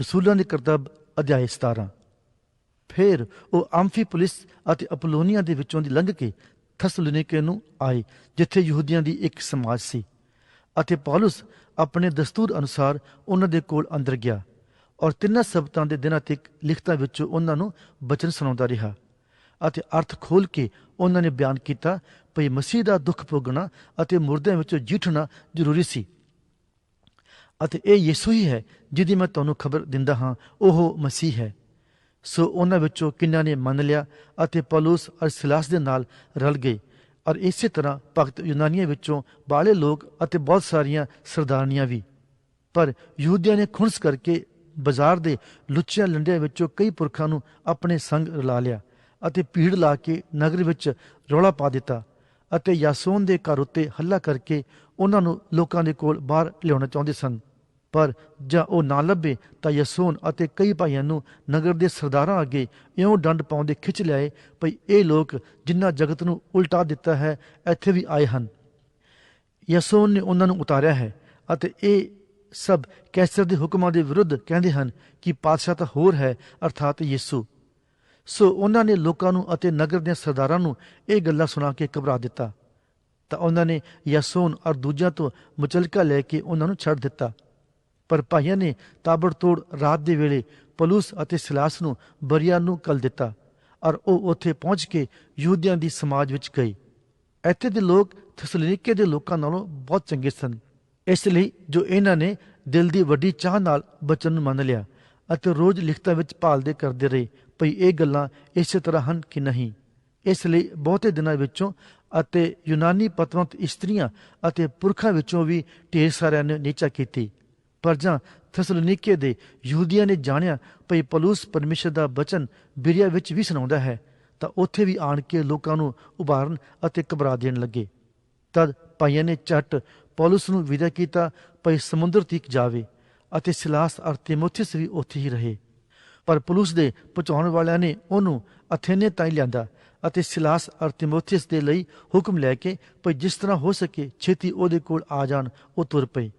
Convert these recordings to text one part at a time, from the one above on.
ਰਸੂਲਾਂ ਦੇ ਕਰਤੱਵ ਅਧਿਆਇ 17 ਫਿਰ ਉਹ ਆਮਫੀ ਪੁਲਿਸ ਅਤੇ ਅਪੋਲੋਨੀਆ ਦੇ ਵਿੱਚੋਂ ਦੀ ਲੰਘ ਕੇ ਥਸਲੁਨੀਕੇ ਨੂੰ ਆਏ, ਜਿੱਥੇ ਯਹੂਦੀਆਂ ਦੀ ਇੱਕ ਸਮਾਜ ਸੀ। ਅਤੇ ਪੌਲਸ ਆਪਣੇ ਦਸਤੂਰ ਅਨੁਸਾਰ ਉਹਨਾਂ ਦੇ ਕੋਲ ਅੰਦਰ ਗਿਆ ਔਰ ਤਿੰਨਾਂ ਸਬਤਾਂ ਦੇ ਦਿਨਾਂ ਤੱਕ ਲਿਖਤਾਂ ਵਿੱਚੋਂ ਉਹਨਾਂ ਨੂੰ ਬਚਨ ਸੁਣਾਉਂਦਾ ਰਿਹਾ ਅਤੇ ਅਰਥ ਖੋਲ ਕੇ ਉਹਨਾਂ ਨੇ ਬਿਆਨ ਕੀਤਾ, ਭਈ ਮਸੀਹ ਦਾ ਦੁੱਖ ਭੋਗਣਾ ਅਤੇ ਮੁਰਦਿਆਂ ਵਿੱਚੋਂ ਜੀਠਣਾ ਜ਼ਰੂਰੀ ਸੀ। ਅਤੇ ਇਹ ਯਿਸੂ ਹੀ ਹੈ ਜਿਹਦੀ ਮੈਂ ਤੁਹਾਨੂੰ ਖਬਰ ਦਿੰਦਾ ਹਾਂ, ਉਹ ਮਸੀਹ ਹੈ। ਸੋ ਉਹਨਾਂ ਵਿੱਚੋਂ ਕਿੰਨਾਂ ਨੇ ਮੰਨ ਲਿਆ ਅਤੇ ਪੌਲੁਸ ਅਰ ਸਿਲਾਸ ਦੇ ਨਾਲ ਰਲ ਗਏ ਔਰ ਇਸੇ ਤਰ੍ਹਾਂ ਭਗਤ ਯੂਨਾਨੀਆਂ ਵਿੱਚੋਂ ਬਾਲੇ ਲੋਕ ਅਤੇ ਬਹੁਤ ਸਾਰੀਆਂ ਸਰਦਾਰਨੀਆਂ ਵੀ। ਪਰ ਯਹੂਦੀਆਂ ਨੇ ਖੁਣਸ ਕਰਕੇ ਬਾਜ਼ਾਰ ਦੇ ਲੁੱਚਿਆਂ ਲੰਡਿਆਂ ਵਿੱਚੋਂ ਕਈ ਪੁਰਖਾਂ ਨੂੰ ਆਪਣੇ ਸੰਗ ਰਲਾ ਲਿਆ ਅਤੇ ਭੀੜ ਲਾ ਕੇ ਨਗਰ ਵਿੱਚ ਰੌਲਾ ਪਾ ਦਿੱਤਾ। ਅਤੇ ਯਾਸੋਨ ਦੇ ਘਰ ਉੱਤੇ ਹੱਲਾ ਕਰਕੇ ਉਹਨਾਂ ਨੂੰ ਲੋਕਾਂ ਦੇ ਕੋਲ ਬਾਹਰ ਲਿਆਉਣਾ ਚਾਹੁੰਦੇ ਸਨ। ਪਰ ਜਾਂ ਉਹ ਨਾ ਲੱਭੇ ਤਾਂ ਯਸੋਨ ਅਤੇ ਕਈ ਭਾਈਆਂ ਨੂੰ ਨਗਰ ਦੇ ਸਰਦਾਰਾਂ ਅੱਗੇ ਇਉਂ ਡੰਡ ਪਾਉਂਦੇ ਖਿੱਚ ਲਿਆਏ ਭਈ ਇਹ ਲੋਕ ਜਿਨ੍ਹਾਂ ਜਗਤ ਨੂੰ ਉਲਟਾ ਦਿੱਤਾ ਹੈ, ਇੱਥੇ ਵੀ ਆਏ ਹਨ। ਯਸੋਨ ਨੇ ਉਹਨਾਂ ਨੂੰ ਉਤਾਰਿਆ ਹੈ ਅਤੇ ਇਹ ਸਭ ਕੈਸਰ ਦੇ ਹੁਕਮਾਂ ਦੇ ਵਿਰੁੱਧ ਕਹਿੰਦੇ ਹਨ ਕਿ ਪਾਤਸ਼ਾਹ ਤਾਂ ਹੋਰ ਹੈ, ਅਰਥਾਤ ਯਿਸੂ। ਸੋ ਉਹਨਾਂ ਨੇ ਲੋਕਾਂ ਨੂੰ ਅਤੇ ਨਗਰ ਦੇ ਸਰਦਾਰਾਂ ਨੂੰ ਇਹ ਗੱਲਾਂ ਸੁਣਾ ਕੇ ਘਬਰਾ ਦਿੱਤਾ। ਤਾਂ ਉਹਨਾਂ ਨੇ ਯਸੋਨ ਔਰ ਦੂਜਿਆਂ ਤੋਂ ਮੁਚਲਕਾ ਲੈ ਕੇ ਉਹਨਾਂ ਨੂੰ ਛੱਡ ਦਿੱਤਾ। ਪਰ ਭਾਈਆਂ ਨੇ ਤਾਬੜਤੋੜ ਰਾਤ ਦੇ ਵੇਲੇ ਪਲੂਸ ਅਤੇ ਸਿਲਾਸ ਨੂੰ ਬਰੀਆ ਨੂੰ ਕਲ ਦਿੱਤਾ ਔਰ ਉਹ ਉੱਥੇ ਪਹੁੰਚ ਕੇ ਯਹੂਦੀਆਂ ਦੀ ਸਮਾਜ ਵਿੱਚ ਗਈ ਇੱਥੇ ਦੇ ਲੋਕ ਥਸਲਨੀਕੇ ਦੇ ਲੋਕਾਂ ਨਾਲੋਂ ਬਹੁਤ ਚੰਗੇ ਸਨ। ਇਸ ਲਈ ਜੋ ਇਹਨਾਂ ਨੇ ਦਿਲ ਦੀ ਵੱਡੀ ਚਾਹ ਨਾਲ ਬਚਨ ਨੂੰ ਮੰਨ ਲਿਆ। ਅਤੇ ਰੋਜ਼ ਲਿਖਤਾਂ ਵਿੱਚ ਭਾਲਦੇ ਕਰਦੇ ਰਹੇ, ਭਈ ਇਹ ਗੱਲਾਂ ਇਸੇ ਤਰ੍ਹਾਂ ਹਨ ਕਿ ਨਹੀਂ। ਇਸ ਲਈ ਬਹੁਤੇ ਦਿਨਾਂ ਵਿੱਚੋਂ ਅਤੇ ਯੂਨਾਨੀ ਪਤਵੰਤ ਇਸਤਰੀਆਂ ਅਤੇ ਪੁਰਖਾਂ ਵਿੱਚੋਂ ਵੀ ਢੇਰ ਸਾਰਿਆਂ ਨੇ ਨੀਚਾ ਕੀਤੀ। ਪਰ ਜਾਂ ਥਸਲਨੀਕੇ ਦੇ ਯਹੂਦੀਆਂ ਨੇ ਜਾਣਿਆ ਭਈ ਪਲੂਸ ਪਰਮੇਸ਼ਰ ਦਾ ਬਚਨ ਬਿਰਿਆ ਵਿੱਚ ਵੀ ਸੁਣਾਉਂਦਾ ਹੈ, ਤਾਂ ਉੱਥੇ ਵੀ ਆਣ ਕੇ ਲੋਕਾਂ ਨੂੰ ਉਭਾਰਨ ਅਤੇ ਘਬਰਾ ਦੇਣ ਲੱਗੇ। ਤਦ ਭਾਈਆਂ ਨੇ ਝੱਟ ਪੌਲਸ ਨੂੰ ਵਿਦਾ ਕੀਤਾ ਭਈ ਸਮੁੰਦਰ ਤੀਕ ਜਾਵੇ। ਅਤੇ ਸਿਲਾਸ ਅਰ ਤਿਮੋਥੀਸ ਵੀ ਉੱਥੇ ਹੀ ਰਹੇ। ਪਰ ਪੁਲਿਸ ਦੇ ਪਹੁੰਚਾਉਣ ਵਾਲਿਆਂ ਨੇ ਉਹਨੂੰ ਅਥੇਨੇ ਤਾਈਂ ਲਿਆਂਦਾ ਅਤੇ ਸਿਲਾਸ ਅਰ ਤਿਮੋਥੀਸ ਦੇ ਲਈ ਹੁਕਮ ਲੈ ਕੇ ਭਈ ਜਿਸ ਤਰ੍ਹਾਂ ਹੋ ਸਕੇ ਛੇਤੀ ਉਹਦੇ ਕੋਲ ਆ ਜਾਣ, ਉਹ ਤੁਰ ਪਏ।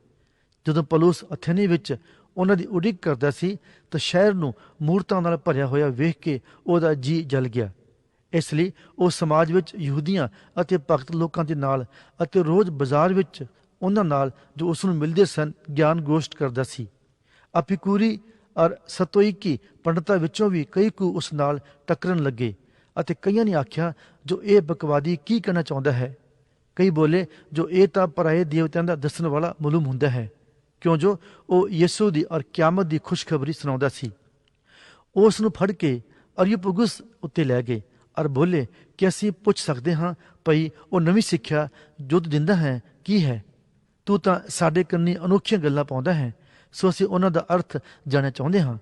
ਜਦੋਂ ਪਲੂਸ ਅਥੇਨੇ ਵਿੱਚ ਉਹਨਾਂ ਦੀ ਉਡੀਕ ਕਰਦਾ ਸੀ, ਤਾਂ ਸ਼ਹਿਰ ਨੂੰ ਮੂਰਤਾਂ ਨਾਲ ਭਰਿਆ ਹੋਇਆ ਵੇਖ ਕੇ ਉਹਦਾ ਜੀ ਜਲ ਗਿਆ। ਇਸ ਲਈ ਉਹ ਸਮਾਜ ਵਿੱਚ ਯਹੂਦੀਆਂ ਅਤੇ ਭਗਤ ਲੋਕਾਂ ਦੇ ਨਾਲ ਅਤੇ ਰੋਜ਼ ਬਾਜ਼ਾਰ ਵਿੱਚ ਉਹਨਾਂ ਨਾਲ ਜੋ ਉਸ ਨੂੰ ਮਿਲਦੇ ਸਨ ਗਿਆਨ ਗੋਸ਼ਟ ਕਰਦਾ ਸੀ। ਅਪਿਕੂਰੀ ਔਰ ਸਤੋਇਕੀ ਪੰਡਤਾਂ ਵਿੱਚੋਂ ਵੀ ਕਈ ਕੁ ਉਸ ਨਾਲ ਟੱਕਰਨ ਲੱਗੇ ਅਤੇ ਕਈਆਂ ਨੇ ਆਖਿਆ, ਜੋ ਇਹ ਬਕਵਾਦੀ ਕੀ ਕਹਿਣਾ ਚਾਹੁੰਦਾ ਹੈ? ਕਈ ਬੋਲੇ, ਜੋ ਇਹ ਤਾਂ ਪਰਾਏ ਦੇਵਤਿਆਂ ਦਾ ਦੱਸਣ ਵਾਲਾ ਮਾਲੂਮ ਹੁੰਦਾ ਹੈ। ਕਿਉਂ ਜੋ ਉਹ ਯਿਸੂ ਦੀ ਔਰ ਕਿਆਮਤ ਦੀ ਖੁਸ਼ਖਬਰੀ ਸੁਣਾਉਂਦਾ ਸੀ? ਉਸ ਨੂੰ ਫੜ ਕੇ ਅਰਿਯਪੁਗਸ ਉੱਤੇ ਲੈ ਗਏ ਔਰ ਬੋਲੇ, ਕਿ ਅਸੀਂ ਪੁੱਛ ਸਕਦੇ ਹਾਂ, ਭਈ ਉਹ ਨਵੀਂ ਸਿੱਖਿਆ ਜੁੱਧ ਦਿੰਦਾ ਹੈ, ਕੀ ਹੈ? ਤੂੰ ਤਾਂ ਸਾਡੇ ਕੰਨੀ ਅਨੋਖੀਆਂ ਗੱਲਾਂ ਪਾਉਂਦਾ ਹੈ। ਸੋ ਅਸੀਂ ਉਹਨਾਂ ਦਾ ਅਰਥ ਜਾਣਨਾ ਚਾਹੁੰਦੇ ਹਾਂ।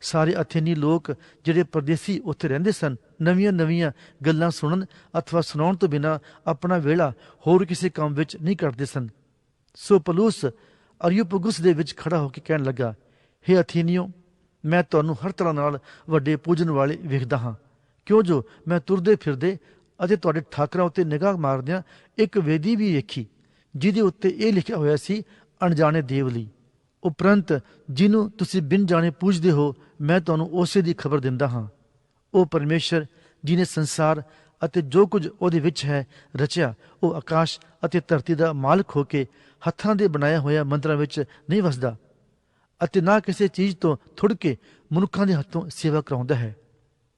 ਸਾਰੇ ਅਥੇਨੀ ਲੋਕ ਜਿਹੜੇ ਪਰਦੇਸੀ ਉੱਥੇ ਰਹਿੰਦੇ ਸਨ ਨਵੀਆਂ ਨਵੀਆਂ ਗੱਲਾਂ ਸੁਣਨ ਅਥਵਾ ਸੁਣਾਉਣ ਤੋਂ ਬਿਨਾ ਆਪਣਾ ਵੇਲਾ ਹੋਰ ਕਿਸੇ ਕੰਮ ਵਿੱਚ ਨਹੀਂ ਕਰਦੇ ਸਨ। ਸੋ ਪਲੂਸ ਅਰਿਯੋਪਗੁਸ ਦੇ ਵਿੱਚ ਖੜਾ ਹੋ ਕੇ ਕਹਿਣ ਲੱਗਾ, ਹੇ ਅਥੇਨੀਓ, ਮੈਂ ਤੁਹਾਨੂੰ ਹਰ ਤਰ੍ਹਾਂ ਨਾਲ ਵੱਡੇ ਪੂਜਨ ਵਾਲੇ ਵੇਖਦਾ ਹਾਂ। ਕਿਉਂ ਜੋ ਮੈਂ ਤੁਰਦੇ ਫਿਰਦੇ ਅਤੇ ਤੁਹਾਡੇ ਠਾਕਰਾਂ ਉੱਤੇ ਨਿਗਾਹ ਮਾਰਦਿਆਂ ਇੱਕ ਵੇਦੀ ਵੀ ਵੇਖੀ। ਜਿਹਦੇ ਉੱਤੇ ਇਹ ਲਿਖਿਆ ਹੋਇਆ ਸੀ, ਅਣਜਾਣੇ ਦੇਵਲੀ ਉਪਰੰਤ, ਜਿਹਨੂੰ ਤੁਸੀਂ ਬਿਨ ਜਾਣੇ ਪੂਜਦੇ ਹੋ, ਮੈਂ ਤੁਹਾਨੂੰ ਉਸੇ ਦੀ ਖਬਰ ਦਿੰਦਾ ਹਾਂ। ਉਹ ਪਰਮੇਸ਼ਰ ਜਿਨੇ ਸੰਸਾਰ ਅਤੇ ਜੋ ਕੁਝ ਉਹਦੇ ਵਿੱਚ ਹੈ, ਰਚਿਆ, ਉਹ ਆਕਾਸ਼ ਅਤੇ ਧਰਤੀ ਦਾ ਮਾਲਕ ਹੋ ਕੇ ਹੱਥਾਂ ਦੇ ਬਣਾਇਆ ਹੋਇਆ ਮੰਤਰਾਂ ਵਿੱਚ ਨਹੀਂ ਵਸਦਾ ਅਤੇ ਨਾ ਕਿਸੇ ਚੀਜ਼ ਤੋਂ ਥੁੜ ਕੇ ਮਨੁੱਖਾਂ ਦੇ ਹੱਥੋਂ ਸੇਵਾ ਕਰਾਉਂਦਾ ਹੈ।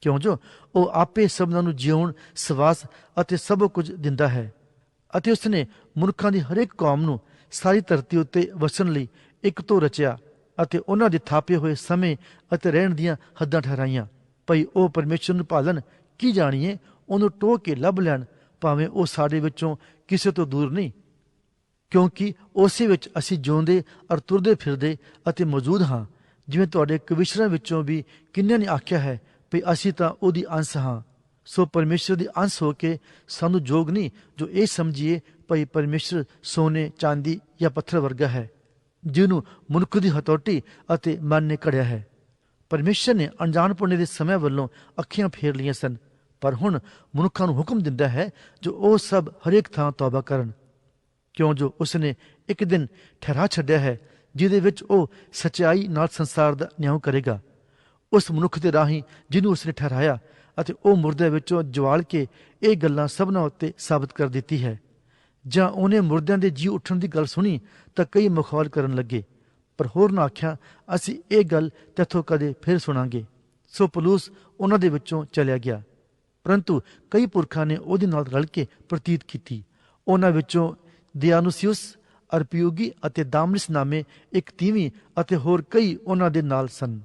ਕਿਉਂ ਜੋ ਉਹ ਆਪੇ ਸਭਨਾਂ ਨੂੰ ਜਿਉਣ, ਸਵਾਸ ਅਤੇ ਸਭ ਕੁਝ ਦਿੰਦਾ ਹੈ। ਅਤੇ ਉਸਨੇ ਮਨੁੱਖਾਂ ਦੀ ਹਰੇਕ ਕੌਮ ਨੂੰ ਸਾਰੀ ਧਰਤੀ ਉੱਤੇ ਵਸਣ ਲਈ ਇੱਕ ਤੋਂ ਰਚਿਆ ਅਤੇ ਉਹਨਾਂ ਦੇ ਥਾਪੇ ਹੋਏ ਸਮੇਂ ਅਤੇ ਰਹਿਣ ਦੀਆਂ ਹੱਦਾਂ ਠਹਿਰਾਈਆਂ। ਭਈ ਉਹ ਪਰਮੇਸ਼ਰ ਨੂੰ ਪਾਲਣ ਕੀ ਜਾਣੀਏ? ਉਹਨੂੰ ਟੋਹ ਕੇ ਲੱਭ ਲੈਣ, ਭਾਵੇਂ ਉਹ ਸਾਡੇ ਵਿੱਚੋਂ ਕਿਸੇ ਤੋਂ ਦੂਰ ਨਹੀਂ। ਕਿਉਂਕਿ ਉਸੇ ਵਿੱਚ ਅਸੀਂ ਜਿਉਂਦੇ ਅਰ ਤੁਰਦੇ ਫਿਰਦੇ ਅਤੇ ਮੌਜੂਦ ਹਾਂ। ਜਿਵੇਂ ਤੁਹਾਡੇ ਕਵਿਸ਼ਰਾਂ ਵਿੱਚੋਂ ਵੀ ਕਿੰਨਿਆਂ ਨੇ ਆਖਿਆ ਹੈ ਵੀ ਅਸੀਂ ਤਾਂ ਉਹਦੀ ਅੰਸ਼ ਹਾਂ। ਸੋ ਪਰਮੇਸ਼ਰ ਦੀ ਅੰਸ਼ ਹੋ ਕੇ ਸਾਨੂੰ ਜੋਗ ਨਹੀਂ, ਜੋ ਇਹ ਸਮਝੀਏ ਭਈ ਪਰਮੇਸ਼ਰ ਸੋਨੇ, ਚਾਂਦੀ ਜਾਂ ਪੱਥਰ ਵਰਗਾ ਹੈ, ਜਿਹਨੂੰ ਮਨੁੱਖ ਦੀ ਹਤੋਟੀ ਅਤੇ ਮਨ ਨੇ ਕੜਿਆ ਹੈ। ਪਰਮੇਸ਼ਰ ਨੇ ਅਣਜਾਣ ਪੁਣੇ ਦੇ ਸਮੇਂ ਵੱਲੋਂ ਅੱਖੀਆਂ ਫੇਰ ਲਈਆਂ ਸਨ, ਪਰ ਹੁਣ ਮਨੁੱਖਾਂ ਨੂੰ ਹੁਕਮ ਦਿੰਦਾ ਹੈ ਜੋ ਉਹ ਸਭ ਹਰੇਕ ਥਾਂ ਤੌਬਾ ਕਰਨ। ਕਿਉਂ ਜੋ ਉਸਨੇ ਇੱਕ ਦਿਨ ਠਹਿਰਾ ਛੱਡਿਆ ਹੈ, ਜਿਹਦੇ ਵਿੱਚ ਉਹ ਸਚਾਈ ਨਾਲ ਸੰਸਾਰ ਦਾ ਨਿਆਂ ਕਰੇਗਾ। ਉਸ ਮਨੁੱਖ ਦੇ ਰਾਹੀਂ ਜਿਹਨੂੰ ਉਸਨੇ ਠਹਿਰਾਇਆ ਅਤੇ ਉਹ ਮੁਰਦੇ ਵਿੱਚੋਂ ਜਵਾਲ ਕੇ ਇਹ ਗੱਲਾਂ ਸਭਨਾਂ ਉੱਤੇ ਸਾਬਤ ਕਰ ਦਿੱਤੀ ਹੈ। ਜਾਂ ਉਹਨੇ ਮੁਰਦਿਆਂ ਦੇ ਜੀ ਉੱਠਣ ਦੀ ਗੱਲ ਸੁਣੀ ਤਾਂ ਕਈ ਮਖੌਲ ਕਰਨ ਲੱਗੇ। ਪਰ ਹੋਰ ਨਾ ਆਖਿਆ, ਅਸੀਂ ਇਹ ਗੱਲ ਤੇਥੋਂ ਕਦੇ ਫਿਰ ਸੁਣਾਂਗੇ। ਸੋ ਪਲੂਸ ਉਹਨਾਂ ਦੇ ਵਿੱਚੋਂ ਚਲਿਆ ਗਿਆ। ਪਰੰਤੂ ਕਈ ਪੁਰਖਾਂ ਨੇ ਉਹਦੇ ਨਾਲ ਰਲ ਕੇ ਪ੍ਰਤੀਤ ਕੀਤੀ। ਉਹਨਾਂ ਵਿੱਚੋਂ ਦਿਆਨੂਸੀਅਸ ਅਰਪਿਯੋਗੀ ਅਤੇ ਦਾਮਨਿਸ ਨਾਮੇ ਇੱਕ ਤੀਵੀਂ ਅਤੇ ਹੋਰ ਕਈ ਉਹਨਾਂ ਦੇ ਨਾਲ ਸਨ।